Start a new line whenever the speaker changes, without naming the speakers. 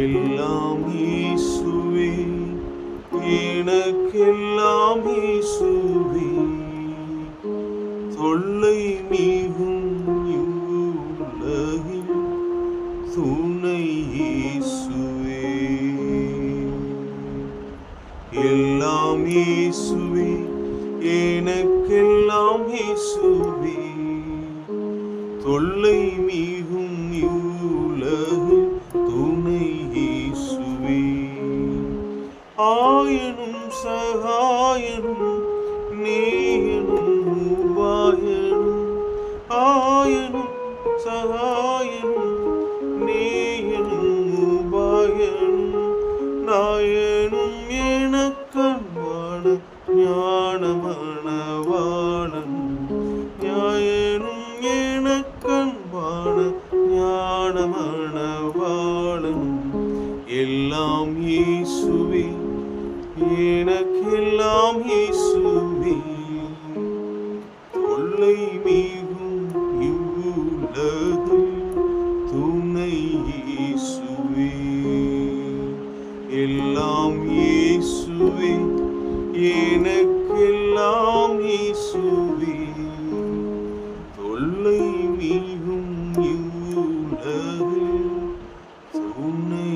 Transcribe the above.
எல்லாம் இயேசுவே எனக்கெல்லாம் இயேசுவே. தொல்லை மிகும் உலகில் துணை இயேசுவே. எல்லாம் இயேசுவே எனக்கெல்லாம் இயேசுவே. தொல்லை மீ ஆயினும் சகாயனும் நேயனும் உபாயனும் ஆயினும் சகாயனும் நேயனும் உபாயனும் நாயனும் எனக்கண்பான ஞானமணவாளன் ஞாயனும் எனக்கண்பான ஞானமணவாளன் எல்லாம் இயேசுவே எனக்கெல்லாம் இயேசுவே. தொல்லை மீகும் இவ்வுலகு துணை இயேசுவே. எல்லாம் இயேசுவே எனக்கெல்லாம் இயேசுவே. தொல்லை மீகும் இவ்வுலகு துணை